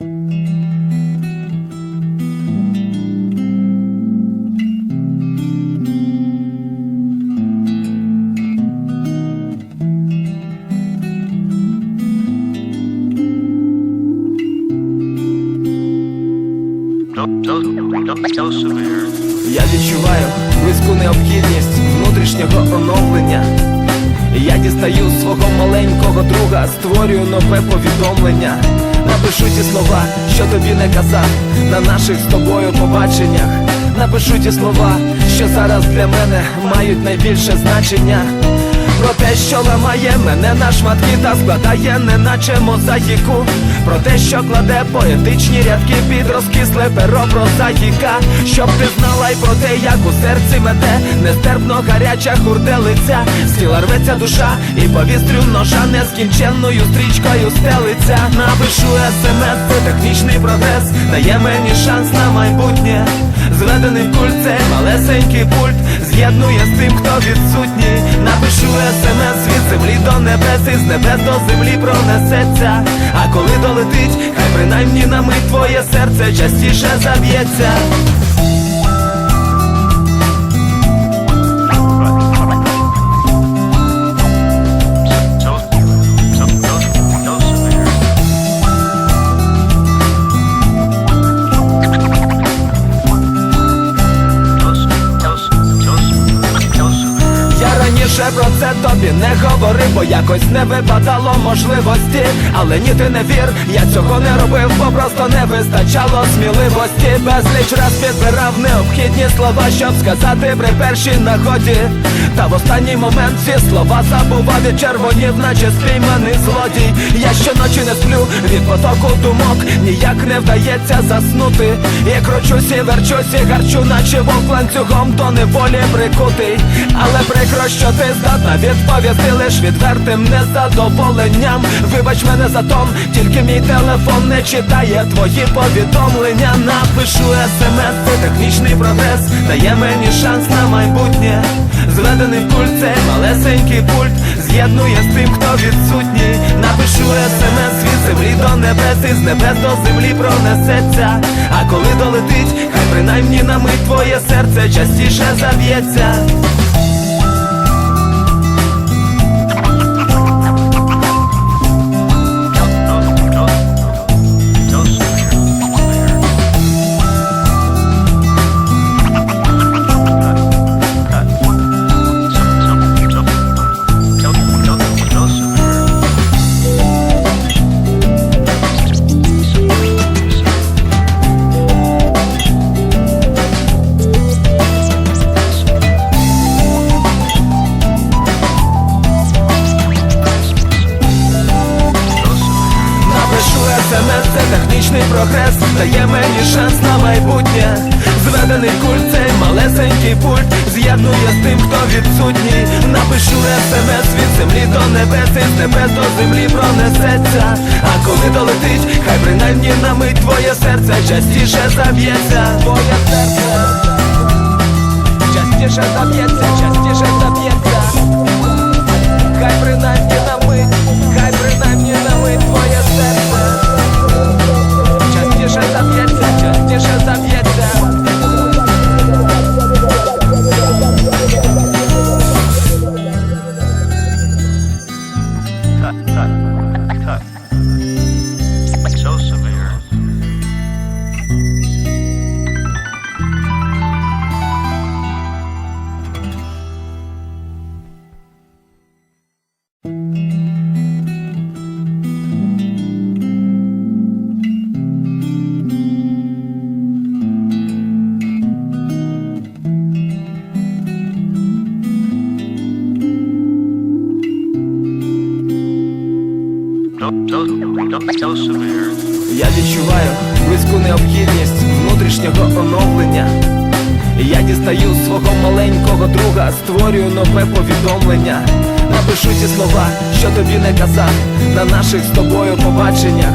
Я відчуваю близьку необхідність внутрішнього оновлення. Я дістаю свого маленького друга, створюю нове повідомлення. Напишу ті слова, що тобі не казав на наших з тобою побаченнях. Напишу ті слова, що зараз для мене мають найбільше значення. Про те, що ламає мене на шматки та складає, неначе мозаїку. Про те, що кладе поетичні рядки під розкисле перо прозаїка. Щоб ти знала й про те, як у серці мете нестерпно гаряча хурделиця. З тіла рветься душа і повістрю ножа нескінченною стрічкою стелиться. Напишу смс, це технічний прогрес, дає мені шанс на майбутнє. Зведений кульцем, малесенький пульт з'єднує з тим, хто відсутній. Напишу смс від землі до небес, і з небес до землі пронесеться. А коли долетить, хай принаймні на мить твоє серце частіше заб'ється. Раніше тобі не говорив, бо якось не випадало можливості. Але ні, ти не вір, я цього не робив, бо просто не вистачало сміливості. Безліч раз підбирав необхідні слова, щоб сказати при першій нагоді. Та в останній момент ці слова забував і червонів, наче спійманий злодій. Я щоночі не сплю від потоку думок, ніяк не вдається заснути. Я кручусь і верчусь і гарчу, наче вовк ланцюгом до неволі прикутий. Але прикро, що ти здатна відповісти лиш відвертим незадоволенням. Вибач мене за том, тільки мій телефон не читає твої повідомлення. Напишу смс, це технічний прогрес, дає мені шанс на майбутнє. Зведений кульцем, малесенький пульт з'єднує з тим, хто відсутній. Напишу смс від землі до небес, і з небес до землі пронесеться. А коли долетить, хай принаймні на мить твоє серце частіше заб'ється. Прогрес, дає мені шанс на майбутнє. Зведений кульцем, малесенький пульт з'єднує з тим, хто відсутній. Напишу смс від землі до небес, і з небес до землі пронесеться. А коли долетить, хай принаймні на мить твоє серце частіше заб'ється. Твоє серце частіше заб'ється, частіше заб'ється. Хай принаймні на мить, Я відчуваю близьку необхідність внутрішнього оновлення. Я дістаю свого маленького друга, створюю нове повідомлення. Напишу ті слова, що тобі не казав на наших з тобою побаченнях.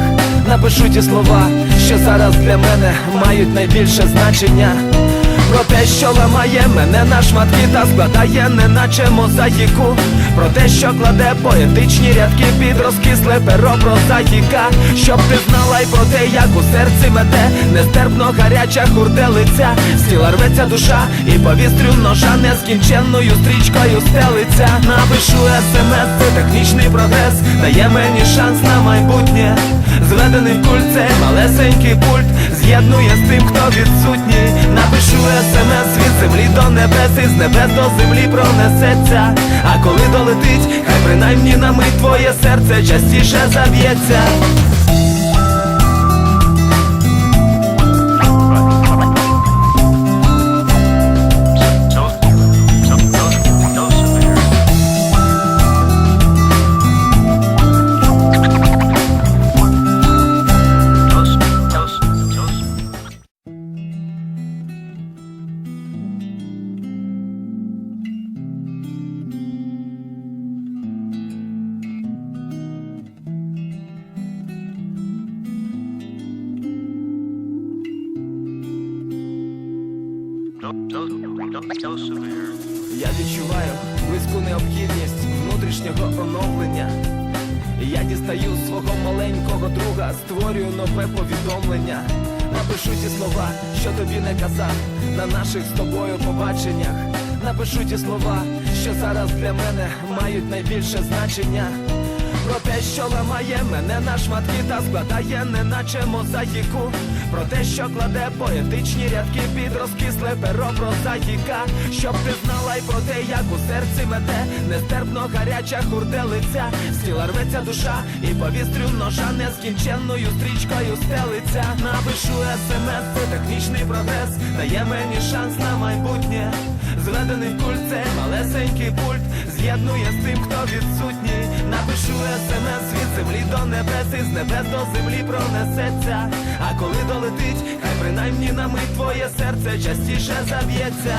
Напишу ті слова, що зараз для мене мають найбільше значення Про те, що ламає мене на шматки та складає, неначе мозаїку. Про те, що кладе поетичні рядки під розкисле перо прозаїка. Щоб ти знала й про те, як у серці мете Нестерпно гаряча хурделиця Стіла рветься душа і повістрю ножа Нескінченною стрічкою стелиться. Напишу смс, це технічний прогрес Дає мені шанс на майбутнє. Зведений в кульце, малесенький пульт З'єднує з тим, хто відсутній. Напишу смс від землі до небес І з небес до землі пронесеться. А коли долетить, хай принаймні на мить твоє серце частіше заб'ється Я відчуваю близьку необхідність внутрішнього оновлення. Я дістаю свого маленького друга, створюю нове повідомлення. Напишу ті слова, що тобі не казав на наших з тобою побаченнях. Напишу ті слова, що зараз для мене мають найбільше значення. Про те, що ламає мене на шматки та складає, неначе мозаїку. Про те, що кладе поетичні рядки під розкисле перо прозаїка. Щоб ти знала й про те, як у серці мете нестерпно гаряча хурделиця. Стіла рветься душа і повістрю ножа нескінченною стрічкою стелиться. Напишу смс, це технічний прогрес, дає мені шанс на майбутнє. Зведений в кульце, малесенький пульт з'єднує з тим, хто відсутній. Напишу смс від землі до небес і з небес до землі пронесеться. А коли долетить, хай принаймні на мить твоє серце частіше заб'ється.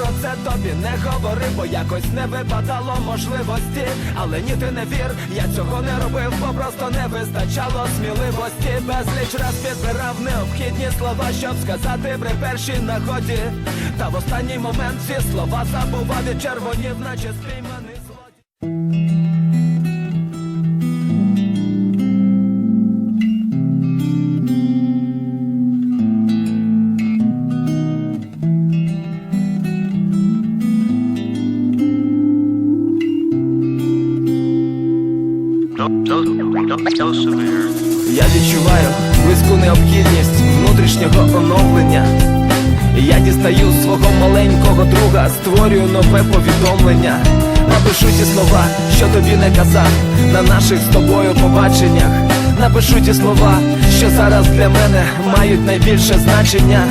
Про це тобі не говорив, бо якось не випадало можливості. Але ні, ти не вір, я цього не робив, бо просто не вистачало сміливості. Безліч раз підбирав необхідні слова, щоб сказати при першій нагоді. Та в останній момент всі слова забував і червонів, наче спійманий Я дістаю свого маленького друга, створюю нове повідомлення. Напишу ті слова, що тобі не казав на наших з тобою побаченнях. Напишу ті слова, що зараз для мене мають найбільше значення.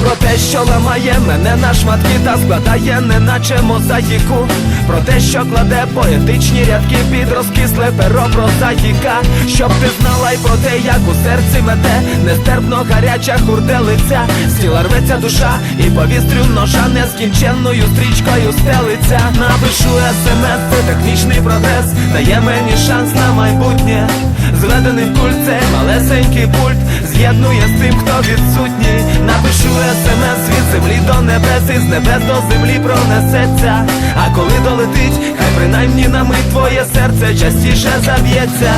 Про те, що ламає мене на шматки та складає, неначе мозаїку. Про те, що кладе поетичні рядки під розкисле перо прозаїка. Щоб ти знала й про те, як у серці мете нестерпно гаряча хурделиця. Стіла рветься душа і повістрю ножа нескінченною стрічкою стелиться. Напишу смс, це технічний прогрес, дає мені шанс на майбутнє. Зведений в кульце, малесенький пульт з'єднує з тим, хто відсутній. Напишу смс від землі до небес і з небес до землі пронесеться. А коли долетить, хай принаймні на мить твоє серце частіше заб'ється.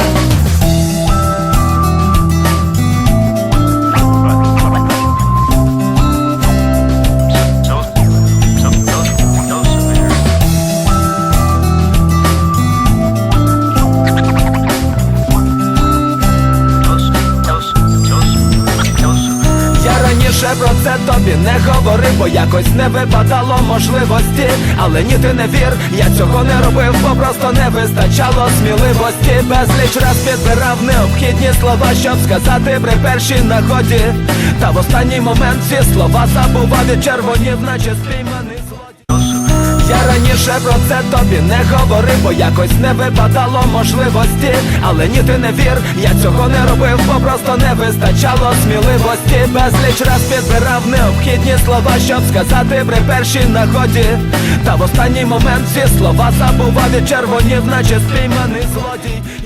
Бо якось не випадало можливості. Але ні, ти не вір, я цього не робив, бо просто не вистачало сміливості. Безліч раз підбирав необхідні слова, щоб сказати при першій нагоді. Та в останній момент ці слова забував і червонів, наче спійманий Раніше про це тобі не говорив, бо якось не випадало можливості. Але ні, ти не вір, я цього не робив, бо просто не вистачало сміливості. Безліч раз підбирав необхідні слова, щоб сказати при першій нагоді. Та в останній момент всі слова забував і червонів, наче спійманий злодій.